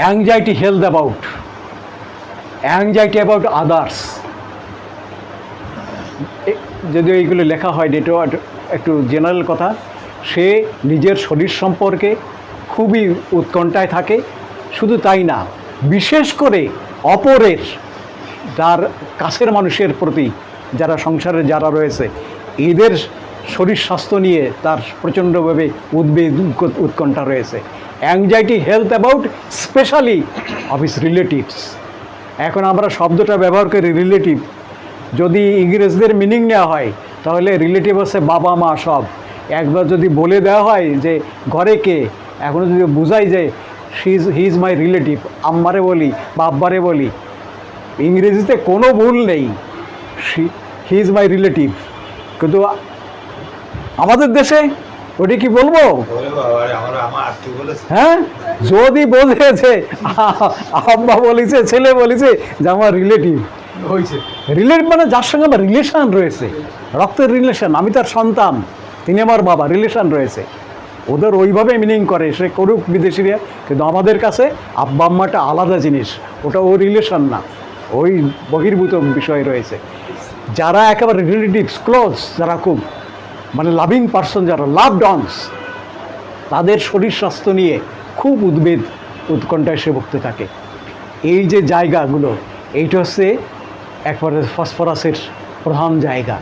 Anxiety health about anxiety about others যদি এইগুলো লেখা হয় এটা একটু জেনারেল কথা, সে নিজের শরীর সম্পর্কে খুবই উৎকণ্ঠায় থাকে, শুধু তাই না, বিশেষ করে অপরের, যার কাছের মানুষের প্রতি, যারা সংসারে যারা রয়েছে, এদের শরীর স্বাস্থ্য নিয়ে তার প্রচণ্ডভাবে উদ্বেগ উৎকণ্ঠা রয়েছে। Anxiety health about specially of his relatives এখন আমরা শব্দটা ব্যবহার করি রিলেটিভ যদি ইংরেজদের মিনিং নেওয়া হয়, তাহলে রিলেটিভ হচ্ছে বাবা, মা সব। একবার যদি বলে দেওয়া হয় যে, ঘরে কে? এখনও যদি বোঝাই যে she is he is my relative আম্মারে বলি বা আব্বারে বলি। ইংরেজিতে কোনো ভুল নেই। হি ইজ মাই রিলেটিভ কিন্তু আমাদের দেশে? ওটা কি বলব? বলেছে। হ্যাঁ? যদি বোঝেছে আ- আব্বা বলেছে ছেলে বলেছে যে আমার রিলেটিভ হয়েছে। রিলেটিভ মানে যার সঙ্গে আমার রিলেশন রয়েছে। রক্তের রিলেশন আমি তার সন্তান তিনি আমার বাবা রিলেশন রয়েছে। ওদের ওইভাবে মিনিং করে সে করুক বিদেশিরা কিন্তু আমাদের কাছে আব্বা আম্মাটা আলাদা জিনিস ওটা ও রিলেশন না। ওই বহির্ভূত বিষয় রয়েছে। যারা একেবারে রিলেটিভস ক্লোজ যারা খুব মানে লাভিং পার্সন যারা, লাভ ডন্স, তাদের শরীর স্বাস্থ্য নিয়ে খুব উদ্বেগ উৎকণ্ঠায় সে ভুগতে থাকে। এই যে জায়গাগুলো, এইটা হচ্ছে একবারে ফসফরাসের প্রধান জায়গা।